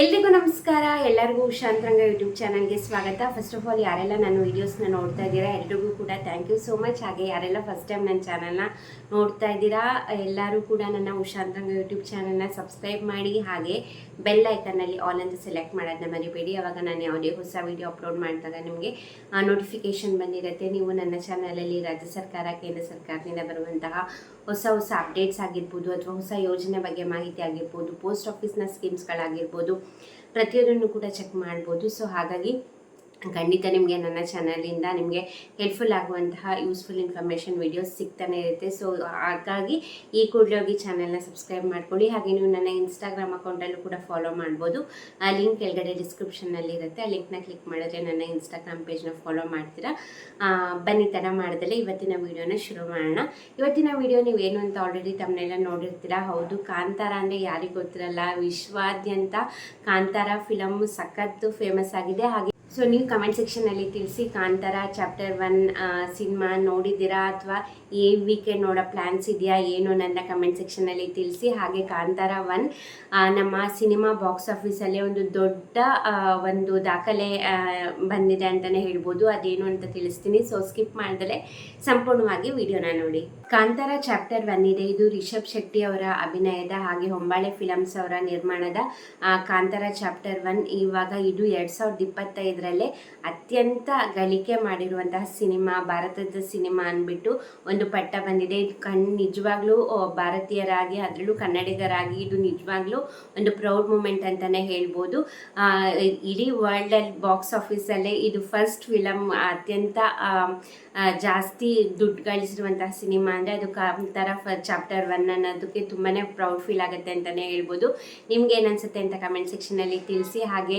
ಎಲ್ರಿಗೂ ನಮಸ್ಕಾರ. ಎಲ್ಲರಿಗೂ ಶಾಂತರಂಗ ಯೂಟ್ಯೂಬ್ ಚಾನಲ್ಗೆ ಸ್ವಾಗತ. ಫಸ್ಟ್ ಆಫ್ ಆಲ್ ಯಾರೆಲ್ಲ ನಾನು ವೀಡಿಯೋಸ್ನ ನೋಡ್ತಾ ಇದ್ದೀರಾ, ಎಲ್ರಿಗೂ ಕೂಡ ಥ್ಯಾಂಕ್ ಯು ಸೋ ಮಚ್ ಹಾಗೆ ಯಾರೆಲ್ಲ ಫಸ್ಟ್ ಟೈಮ್ ನನ್ನ ಚಾನಲ್ನ ನೋಡ್ತಾ ಇದ್ದೀರಾ, ಎಲ್ಲರೂ ಕೂಡ ನನ್ನ ಉಷಾಂತರಂಗ ಯೂಟ್ಯೂಬ್ ಚಾನಲ್ನ ಸಬ್ಸ್ಕ್ರೈಬ್ ಮಾಡಿ. ಹಾಗೆ ಬೆಲ್ ಐಕನ್ನಲ್ಲಿ ಆಲ್ ಅಂತ ಸೆಲೆಕ್ಟ್ ಮಾಡೋದನ್ನ ಮರಿಬೇಡಿ. ಅವಾಗ ನಾನು ಯಾವುದೇ ಹೊಸ ವೀಡಿಯೋ ಅಪ್ಲೋಡ್ ಮಾಡಿದಾಗ ನಿಮಗೆ ನೋಟಿಫಿಕೇಶನ್ ಬಂದಿರುತ್ತೆ. ನೀವು ನನ್ನ ಚಾನಲಲ್ಲಿ ರಾಜ್ಯ ಸರ್ಕಾರ, ಕೇಂದ್ರ ಸರ್ಕಾರದಿಂದ ಬರುವಂತಹ ಹೊಸ ಹೊಸ ಅಪ್ಡೇಟ್ಸ್ ಆಗಿರ್ಬೋದು, ಅಥವಾ ಹೊಸ ಯೋಜನೆ ಬಗ್ಗೆ ಮಾಹಿತಿ ಆಗಿರ್ಬೋದು ಪೋಸ್ಟ್ ಆಫೀಸ್ನ ಸ್ಕೀಮ್ಸ್ಗಳಾಗಿರ್ಬೋದು ಪ್ರತಿಯೊಂದನ್ನು ಕೂಡ ಚೆಕ್ ಮಾಡ್ಬೋದು. ಸೊ ಹಾಗಾಗಿ ಖಂಡಿತ ನಿಮಗೆ ನನ್ನ ಚಾನಲಿಂದ ನಿಮಗೆ ಹೆಲ್ಪ್ಫುಲ್ ಆಗುವಂತಹ ಯೂಸ್ಫುಲ್ ಇನ್ಫಾರ್ಮೇಷನ್ ವಿಡಿಯೋಸ್ ಸಿಗ್ತಾನೆ ಇರುತ್ತೆ. ಸೊ ಹಾಗಾಗಿ ಈ ಕೂಡಲೇ ಹೋಗಿ ಚಾನಲ್ನ ಸಬ್ಸ್ಕ್ರೈಬ್ ಮಾಡ್ಕೊಳ್ಳಿ. ಹಾಗೆ ನೀವು ನನ್ನ ಇನ್ಸ್ಟಾಗ್ರಾಮ್ ಅಕೌಂಟಲ್ಲೂ ಕೂಡ ಫಾಲೋ ಮಾಡ್ಬೋದು. ಆ ಲಿಂಕ್ ಕೆಳಗಡೆ ಡಿಸ್ಕ್ರಿಪ್ಷನ್ನಲ್ಲಿ ಇರುತ್ತೆ. ಆ ಲಿಂಕ್ನ ಕ್ಲಿಕ್ ಮಾಡಿದ್ರೆ ನನ್ನ ಇನ್ಸ್ಟಾಗ್ರಾಮ್ ಪೇಜ್ನ ಫಾಲೋ ಮಾಡ್ತೀರಾ? ಬನ್ನಿ ಥರ ಮಾಡಿದಲ್ಲೇ ಇವತ್ತಿನ ವಿಡಿಯೋನ ಶುರು ಮಾಡೋಣ. ಇವತ್ತಿನ ವಿಡಿಯೋ ನೀವು ಏನು ಅಂತ ಆಲ್ರೆಡಿ ತಮ್ಮನೆಲ್ಲ ನೋಡಿರ್ತೀರಾ? ಹೌದು, ಕಾಂತಾರ ಅಂದರೆ ಯಾರಿಗೂ ಗೊತ್ತಿರಲ್ಲ? ವಿಶ್ವಾದ್ಯಂತ ಕಾಂತಾರ ಫಿಲಮ್ ಸಖತ್ತು ಫೇಮಸ್ ಆಗಿದೆ. ಹಾಗೆ ಸೊ ನೀವು ಕಮೆಂಟ್ ಸೆಕ್ಷನಲ್ಲಿ ತಿಳಿಸಿ, ಕಾಂತಾರ ಚಾಪ್ಟರ್ ಒನ್ ಸಿನಿಮಾ ನೋಡಿದ್ದೀರಾ ಅಥವಾ ಈ ವೀಕೆಂಡ್ ನೋಡೋ ಪ್ಲ್ಯಾನ್ಸ್ ಇದೆಯಾ, ಏನು ನನ್ನ ಕಮೆಂಟ್ ಸೆಕ್ಷನಲ್ಲಿ ತಿಳಿಸಿ. ಹಾಗೆ ಕಾಂತಾರ ಒನ್ ನಮ್ಮ ಸಿನಿಮಾ ಬಾಕ್ಸ್ ಆಫೀಸಲ್ಲಿ ಒಂದು ದೊಡ್ಡ ಒಂದು ದಾಖಲೆ ಬಂದಿದೆ ಅಂತಲೇ ಹೇಳ್ಬೋದು. ಅದೇನು ಅಂತ ತಿಳಿಸ್ತೀನಿ. ಸೊ ಸ್ಕಿಪ್ ಮಾಡ್ದಲೇ ಸಂಪೂರ್ಣವಾಗಿ ವಿಡಿಯೋನ ನೋಡಿ. ಕಾಂತಾರ ಚಾಪ್ಟರ್ ಒನ್ ಇದೆ. ಇದು ರಿಷಬ್ ಶೆಟ್ಟಿ ಅವರ ಅಭಿನಯದ, ಹಾಗೆ ಹೊಂಬಾಳೆ ಫಿಲಮ್ಸ್ ಅವರ ನಿರ್ಮಾಣದ ಕಾಂತಾರ ಚಾಪ್ಟರ್ ಒನ್ ಇವಾಗ ಇದು ಎರಡು ಸಾವಿರದ ಇಪ್ಪತ್ತೈದರಲ್ಲೇ ಅತ್ಯಂತ ಗಳಿಕೆ ಮಾಡಿರುವಂತಹ ಸಿನಿಮಾ, ಭಾರತದ ಸಿನಿಮಾ ಅಂದ್ಬಿಟ್ಟು ಒಂದು ಪಟ್ಟ ಬಂದಿದೆ. ಇದು ಕಣ್, ನಿಜವಾಗ್ಲೂ ಭಾರತೀಯರಾಗಿ, ಅದರಲ್ಲೂ ಕನ್ನಡಿಗರಾಗಿ ಇದು ನಿಜವಾಗ್ಲೂ ಒಂದು ಪ್ರೌಡ್ ಮೂಮೆಂಟ್ ಅಂತಲೇ ಹೇಳ್ಬೋದು. ಇಡೀ ವರ್ಲ್ಡಲ್ಲಿ ಬಾಕ್ಸ್ ಆಫೀಸಲ್ಲೇ ಇದು ಫಸ್ಟ್ ಫಿಲಮ್ ಅತ್ಯಂತ ಜಾಸ್ತಿ ದುಡ್ಡು ಗಳಿಸಿರುವಂತಹ ಸಿನಿಮಾ ಅಂದರೆ ಅದು ಕಾಂತಾರ ಚಾಪ್ಟರ್ ಒನ್ ಅನ್ನೋದಕ್ಕೆ ತುಂಬಾ ಪ್ರೌಡ್ ಫೀಲ್ ಆಗುತ್ತೆ ಅಂತಲೇ ಹೇಳ್ಬೋದು. ನಿಮ್ಗೆ ಏನು ಅನಿಸುತ್ತೆ ಅಂತ ಕಮೆಂಟ್ ಸೆಕ್ಷನಲ್ಲಿ ತಿಳಿಸಿ. ಹಾಗೆ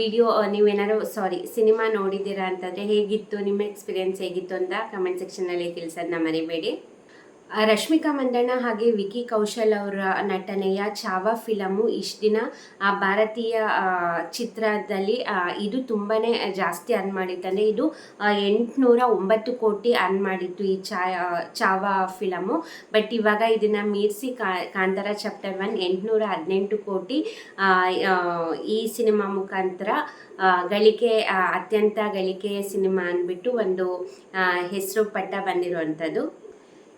ವಿಡಿಯೋ ನೀವೇನಾದ್ರು ಸಾರಿ ಸಿನಿಮಾ ನೋಡಿದ್ದೀರಾ ಅಂತಂದರೆ ಹೇಗಿತ್ತು ನಿಮ್ಮ ಎಕ್ಸ್ಪೀರಿಯನ್ಸ್ ಹೇಗಿತ್ತು ಅಂತ ಕಮೆಂಟ್ ಸೆಕ್ಷನಲ್ಲಿ ತಿಳಿಸೋದನ್ನ ಮರಿಬೇಡಿ. ರಶ್ಮಿಕಾ ಮಂದಣ್ಣ ಹಾಗೆ ವಿಕಿ ಕೌಶಲ್ ಅವರ ನಟನೆಯ ಚಾವಾ ಫಿಲಮು ಇಷ್ಟು ದಿನ ಆ ಭಾರತೀಯ ಚಿತ್ರದಲ್ಲಿ ಇದು ತುಂಬಾ ಜಾಸ್ತಿ ಅರ್ನ್ ಮಾಡಿತ್ತಂದರೆ ಇದು ಎಂಟುನೂರ ಒಂಬತ್ತು ಕೋಟಿ ಅರ್ನ್ ಮಾಡಿತ್ತು ಈ ಚಾ ಚಾವಾ ಫಿಲಮು. ಬಟ್ ಇವಾಗ ಇದನ್ನು ಮೀರಿಸಿ ಕಾಂತಾರ ಚಾಪ್ಟರ್ ಒನ್ ಎಂಟುನೂರ ಹದಿನೆಂಟು ಕೋಟಿ ಈ ಸಿನಿಮಾ ಮುಖಾಂತರ ಗಳಿಕೆ ಅತ್ಯಂತ ಗಳಿಕೆಯ ಸಿನಿಮಾ ಅಂದ್ಬಿಟ್ಟು ಒಂದು ಹೆಸರು ಪಟ್ಟ ಬಂದಿರುವಂಥದ್ದು.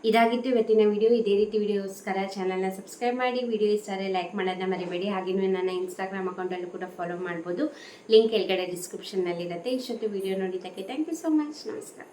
ಇದಾಗಿತ್ತು ಇವತ್ತಿನ ವಿಡಿಯೋ ಇದೇ ರೀತಿ ವಿಡಿಯೋಸ್ಕರ ಚಾನಲ್ನ ಸಬ್ಸ್ಕ್ರೈಬ್ ಮಾಡಿ. ವಿಡಿಯೋ ಇಷ್ಟ ಲೈಕ್ ಮಾಡೋದನ್ನ ಮರಿಬೇಡಿ. ಹಾಗೆ ನೀವು ನನ್ನ ಇನ್ಸ್ಟಾಗ್ರಾಮ್ ಅಕೌಂಟಲ್ಲೂ ಕೂಡ ಫಾಲೋ ಮಾಡ್ಬೋದು. ಲಿಂಕ್ ಕೆಳಗಡೆ ಡಿಸ್ಕ್ರಿಪ್ಷನ್ನಲ್ಲಿರುತ್ತೆ ಇಷ್ಟೊತ್ತು ವಿಡಿಯೋ ನೋಡಿದ್ದಕ್ಕೆ ಥ್ಯಾಂಕ್ ಯು ಸೊ ಮಚ್ ನಮಸ್ಕಾರ.